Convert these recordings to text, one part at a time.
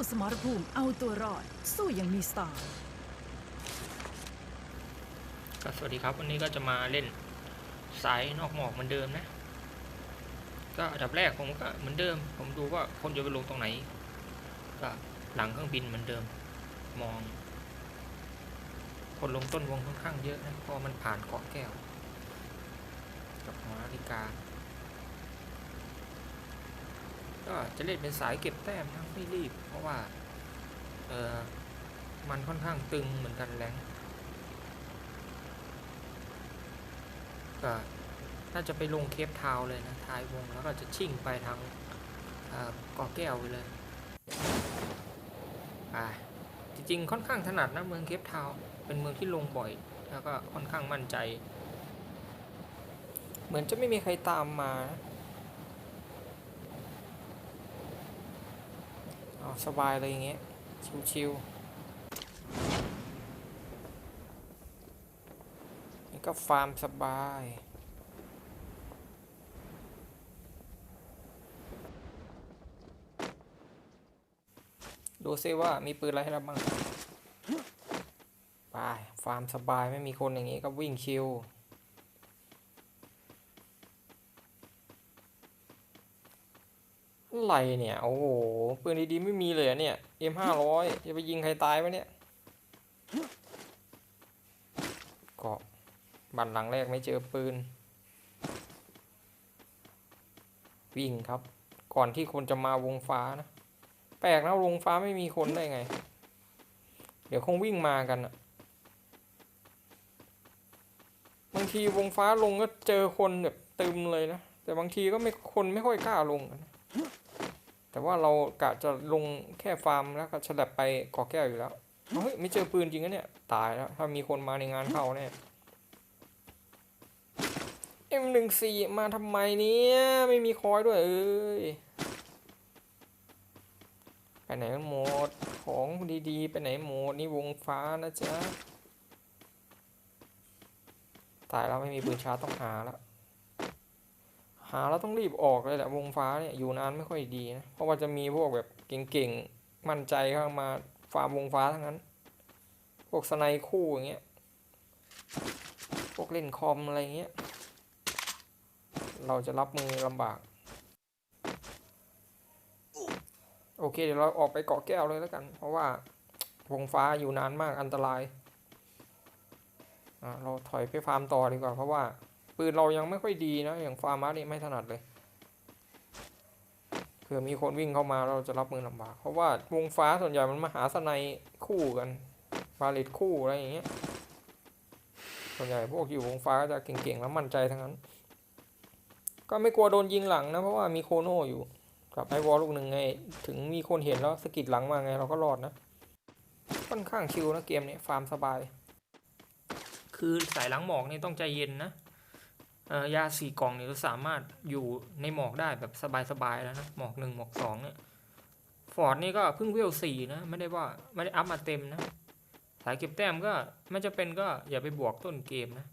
สู้สมรภูมิเอาตัวรอด สู้อย่างมีสไตล์ก็สวัสดีครับ วันนี้ก็จะมาเล่นสายนอกหมอกเหมือนเดิมนะ ก็อันดับแรกผมก็เหมือนเดิม ผมดูว่าคนจะไปลงตรงไหน ก็หลังเครื่องบินเหมือนเดิม มอง คนลงต้นวงค่อนข้างเยอะนะเพราะมันผ่านเกาะแก้ว กับหอนาฬิกา ก็จะเล่นเป็นสายเก็บแต้มนะไม่รีบ เพราะว่าเออมันค่อนข้างตึงเหมือนกันแรงก็น่าจะไปลงเคปทาวเลยนะท้ายวงแล้วก็จะชิ่งไปทางเอ่อเกาะแก้วไปเลยอ่าจริงๆ ค่อนข้างถนัดนะเมืองเคปทาวเป็นเมืองที่ลงบ่อย แล้วก็ค่อนข้างมั่นใจ เหมือนจะไม่มีใครตามมานะ เอสบายเลยอย่างเงี้ย ชิวๆนี่ก็ฟาร์มสบายดูซิว่ามีปืนอะไรให้เราบ้าง ไป ฟาร์มสบายไม่มีคนอย่างนี้ก็วิ่งคิว อะไรเนี่ย โอ้โหปืนดีๆไม่มีเลยเนี่ย M ห้าร้อยจะไปยิงใครตายวะเนี่ยก็บันหลังแรกไม่เจอปืน วิ่งครับ ก่อนที่คนจะมาวงฟ้านะ แปลกนะวงฟ้าไม่มีคนได้ไง เดี๋ยวคงวิ่งมากันอะบางทีวงฟ้าลงก็เจอคนแบบตึมเลยนะ แต่บางทีก็ไม่คนไม่ค่อยกล้าลงกันนะ แต่ว่าเรากะจะลงแค่ฟาร์มแล้วก็ฉลับไปกาะแก้วอยู่แล้วเฮ้ยไม่เจอปืนจริงนะเนี่ย ตายแล้ว ถ้ามีคนมาในงานเข้าเนี่ย M หนึ่งสี่มาทำไมเนี่ยไม่มีคอยด้วยเอ้ยไปไหนกันหมดของดีๆ ไปไหนหมดนี่วงฟ้านะจ๊ะ ตายแล้วไม่มีปืนชาร์ต้องหาแล้ว หาแล้วต้องรีบออกเลยแหละวงฟ้าเนี่ยอยู่นานไม่ค่อยดีนะเพราะว่าจะมีพวกแบบเก่งๆมั่นใจเข้ามาฟาร์มวงฟ้าทั้งนั้น พวกสไนคู่อย่างเงี้ยพวกเล่นคอมอะไรเงี้ยเราจะรับมือลำบาก โอเคเดี๋ยวเราออกไปเกาะแก้วเลยแล้วกัน เพราะว่าวงฟ้าอยู่นานมากอันตรายอะเราถอยไปฟาร์มต่อดีกว่าเพราะว่า ปืนเรายังไม่ค่อยดีนะ อย่างฟาร์มาร์นี่ไม่ถนัดเลยเผื่อมีคนวิ่งเข้ามาเราจะรับมือลำบาก เพราะว่าวงฟ้าส่วนใหญ่มันมาหาสไนคู่กันฟาเลตคู่อะไรอย่างเงี้ย ส่วนใหญ่พวกอยู่วงฟ้าก็จะเก่งๆแล้วมั่นใจทั้งนั้น ก็ไม่กลัวโดนยิงหลังนะเพราะว่ามีโคโน่อยู่กับไอวอลลูกหนึ่งไง ถึงมีคนเห็นแล้วสกิดหลังมาไงเราก็รอดนะ ค่อนข้างชิลนะเกมนี้ฟาร์มสบาย คือสายหลังหมอกนี่ต้องใจเย็นนะ ยาสี่กล่องนี่เราสามารถอยู่ในหมอกได้แบบสบายๆแล้วนะหมอกหนึ่งหมอกสองเนี่ยฟอร์ดนี่ก็เพิ่งเวลสี่นะไม่ได้ว่าไม่ได้อัพมาเต็มนะสายเก็บแต้มก็ไม่จะเป็นก็อย่าไปบวกต้นเกมนะ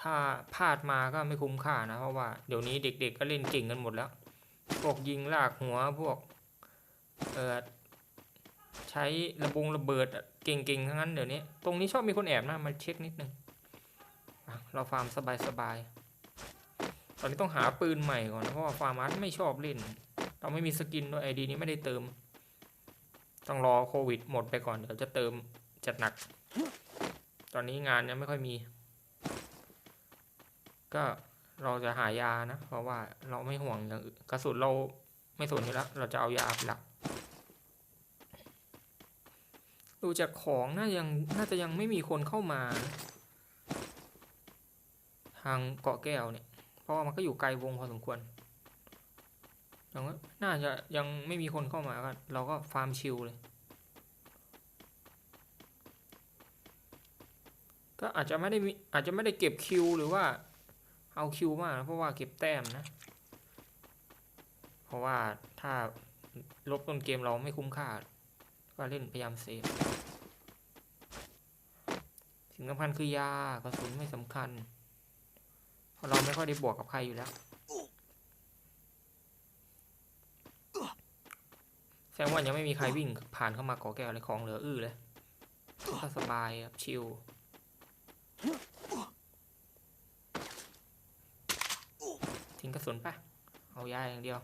ถ้าพลาดมาก็ไม่คุ้มค่านะ เพราะว่าเดี๋ยวนี้เด็กๆก็เล่นเก่งกันหมดแล้ว พวกยิงลากหัวพวกเออใช้ระบงระเบิดเก่งๆทั้งนั้นเดี๋ยวนี้ ตรงนี้ชอบมีคนแอบนะมาเช็คนิดนึงอะ เราฟาร์มสบายๆ ตอนนี้ต้องหาปืนใหม่ก่อน เพราะว่าฟาร์มอาร์ตไม่ชอบเล่น เราไม่มีสกินด้วยไอดีนี้ไม่ได้เติม ต้องรอโควิดหมดไปก่อน เดี๋ยวจะเติมจัดหนัก ตอนนี้งานยังไม่ค่อยมี ก็เราจะหายานะ เพราะว่าเราไม่ห่วงอย่างกระสุนเราไม่สนอยู่แล้ว เราจะเอายาเป็นหลักดูจากของน่ายังน่าจะยังไม่มีคนเข้ามาางเกาะแก้วเนี่ย เพราะว่ามันก็อยู่ไกลวงพอสมควรแต่ว่าน่าจะยังไม่มีคนเข้ามาก็เราก็ฟาร์มชิลเลย ก็อาจจะไม่ได้มีอาจจะไม่ได้เก็บคิวหรือว่าเอาคิวมากนะเพราะว่าเก็บแต้มนะ เพราะว่าถ้าลบต้นเกมเราไม่คุ้มค่า ก็เล่นพยายามเซฟสิ่งสำคัญคือยากระสุนไม่สำคัญ เราไม่ค่อยได้บวกกับใครอยู่แล้วแสดงว่ายังไม่มีใครวิ่งผ่านเข้ามาก่อแก้วเลยของเหลืออื้อเลยก็สบายครับชิลทิ้งกระสุนปะเอายาอย่างเดียว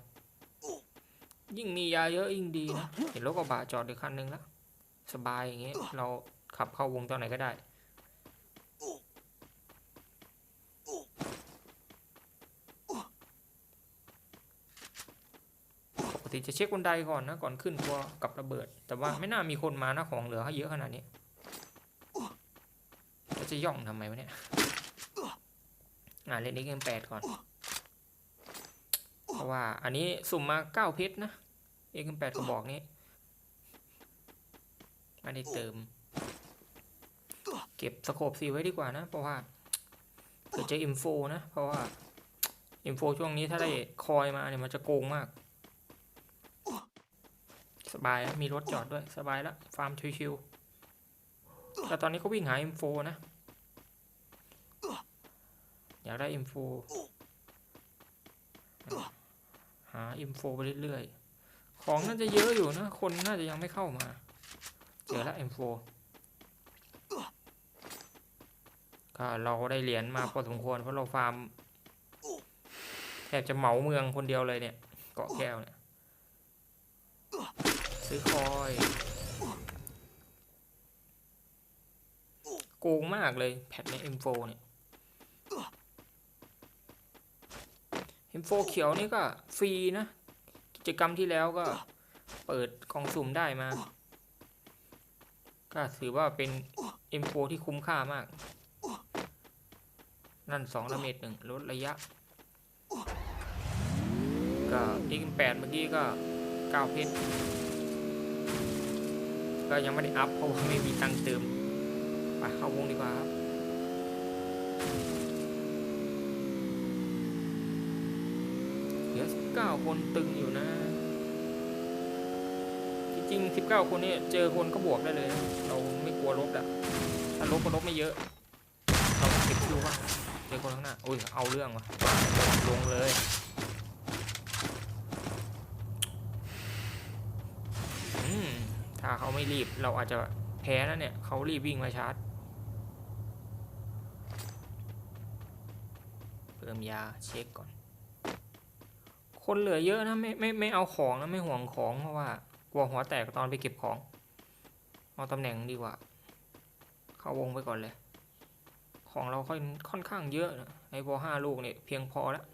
ยิ่งมียาเยอะยิ่งดีนะ เห็นรถกระบะจอดอยู่คันหนึงแล้ว สบายอย่างเงี้ยเราขับเข้าวงตอนไหนก็ได้ ติจะเช็คบันไดก่อนนะก่อนขึ้นตัวกับระเบิด แต่ว่าไม่น่ามีคนมานะของเหลือเยอะขนาดนี้แล้วจะย่องทำไมวะเนี่ยอ่าเล่นนี้เกมแปดก่อน เพราะว่าอันนี้สุ่มมาเก้าเพชรนะเอ็มแปดกระบอกนี้ไม่ได้เติม เก็บสโคปสีไว้ดีกว่านะ เพราะว่าเผื่อเจออินโฟนะ เพราะว่าอินโฟช่วงนี้ถ้าได้คอยมาเนี่ยมันจะโกงมาก สบายมีรถจอดด้วยสบายแล้วฟาร์มชิวๆแต่ตอนนี้ก็วิ่งหาอินโฟนะ อยากได้อินโฟหาอินโฟไปเรื่อยๆ ของน่าจะเยอะอยู่นะ คนน่าจะยังไม่เข้ามาเจอแล้วอินโฟก็เราได้เหรียญมาพอสมควรเพราะเราฟาร์มแทบจะเหมาเมืองคนเดียวเลยเนี่ย เกาะแก้วเนี่ย ซื้อคอยโกงมากเลยแพทใน M4 เนี่ย M4 เขียวนี่ก็ฟรีนะ กิจกรรมที่แล้วก็เปิดกล่องสุ่มได้มา ก็ถือว่าเป็น M4 ที่คุ้มค่ามาก นั่น2ดาเมจหนึ่งลดระยะ ก็ X8 เมื่อกี้ก็9เพชร ก็ยังไม่ได้อัพเพราะว่าไม่มีตังค์เติมไปเข้าวงดีกว่าครับเหลือ19 คนตึงอยู่นะ จริงๆ19 คนนี่เจอคนก็บวกได้เลย เราไม่กลัวลบอะถ้าลบก็ลบไม่เยอะ เราเก็บคิวบ้างเจอคนข้างหน้าอุ้ยเอาเรื่องว่ะลงเลย อืม ถ้าเขาไม่รีบ เราอาจจะแพ้นะเนี่ยเขารีบวิ่งมาชาร์จเพิ่มยาเช็คก่อน คนเหลือเยอะนะไม่ไม่ไม่เอาของนะไม่ห่วงของเพราะว่ากลัวหัวแตกตอนไปเก็บของเอาตำแหน่งดีกว่า เข้าวงไปก่อนเลย ของเราค่อนค่อนข้างเยอะนะในพอห้าลูกเนี่ยเพียงพอแล้ว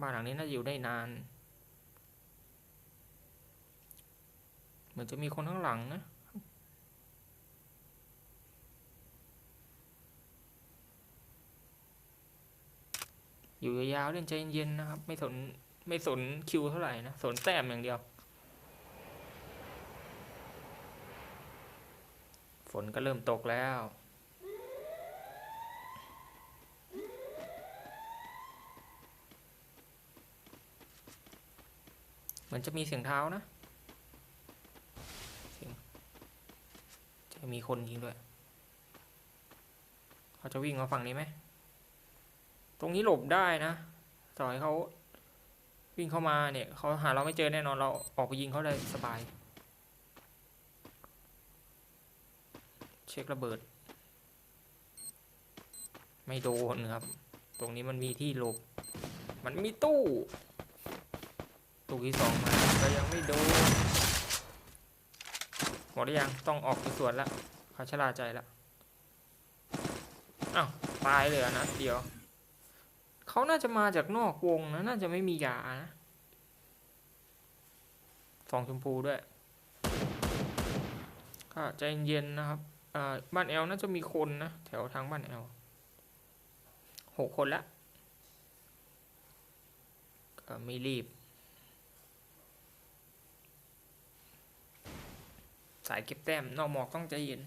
บ้านหลังนี้น่าจะอยู่ได้นาน เหมือนจะมีคนข้างหลังนะอยู่ยาวๆเล่นใจเย็นๆนะครับ ไม่สนไม่สนคิวเท่าไหร่นะ สนแต้มอย่างเดียว ฝนก็เริ่มตกแล้ว มือนจะมีเสียงเท้านะเสียงจะมีคนยิงด้วย เขาจะวิ่งมาฝั่งนี้ไหม ตรงนี้หลบได้นะ ต่อให้เขาวิ่งเข้ามาเนี่ย เขาหาเราไม่เจอแน่นอน เราออกไปยิงเขาได้สบาย เช็คระเบิด ไม่โดนครับ ตรงนี้มันมีที่หลบ มันมีตู้ ลูกที่สองมาก็ยังไม่โดนหมดหรือยังต้องออกไปสวนล้วเขาชะลาใจล้วอ้าวตายเลยนะเดี๋ยวเขาน่าจะมาจากนอกวงนะน่าจะไม่มียานะฟองชมพูด้วยก็ใจเย็นนะครับบ้านแอลน่าจะมีคนนะแถวทางบ้านแอลหกคนละก็ไม่รีบ สายเก็บแต้ม นอกหมอกต้องใจเย็น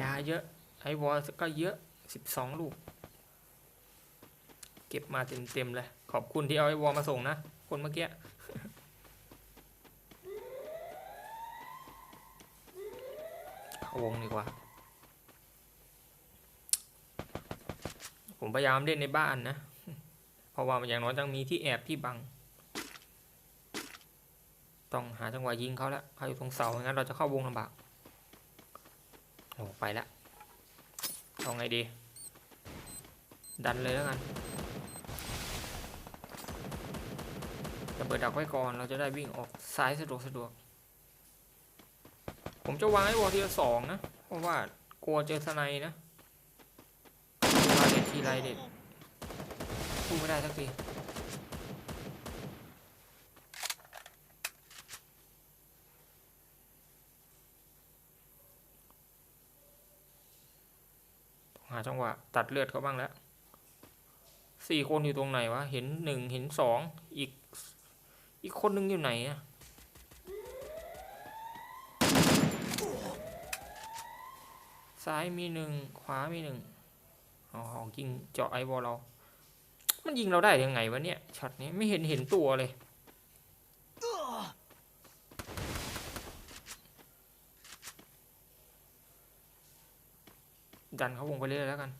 ยาเยอะ ไอวอลก็เยอะสิบสองลูก เก็บมาเต็มๆเลย ขอบคุณที่เอาไอวอลมาส่งนะ คนเมื่อกี้ เข้าวงดีกว่า ผมพยายามเล่นในบ้านนะ เพราะว่าอย่างน้อยต้องมีที่แอบที่บัง ต้องหาจังหวะยิงเขาแล้วเขาอยู่ตรงเสาไม่งั้นเราจะเข้าวงลำบากโอ้ไปแล้วเอาไงดี ดันเลยแล้วกันระเบิดดักไว้ก่อนเราจะได้วิ่งออกซ้ายสะดวกสะดวก ผมจะวางไอ้วอลทีละสองนะ เพราะว่ากลัวเจอสไนนะเวลาเด็ดทีไรเด็ดพูดไม่ได้สักทีาจังหวะ ตัดเลือดเขาบ้างแล้วสี่คนอยู่ตรงไหนวะ เห็นหนึ่งเห็นสองอีก อีกคนนึงอยู่ไหนอะซ้ายมีหนึ่งขวามีหนึ่งอ๋อยิงเจาะไอวอลเรา มันยิงเราได้ยังไงวะเนี่ยช็อตนี้ไม่เห็นเห็นตัวเลย ดันเขาวงไปเรื่อยๆแล้วกัน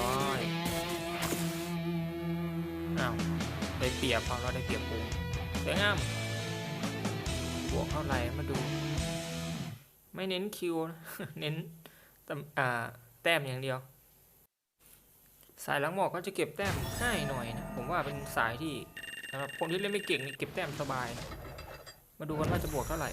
ร้อยอ้าวได้เปรียบเขาเราได้เปรียบปูสวยงามบวกเท่าไหร่มาดู ไม่เน้นคิวเน้นตำอ่าแต้มอย่างเดียว สายหลังหมอกก็จะเก็บแต้มง่ายหน่อยนะ ผมว่าเป็นสายที่สำหรับคนที่เล่นไม่เก่งนี่เก็บแต้มสบาย มาดูกันว่าจะบวกเท่าไหร่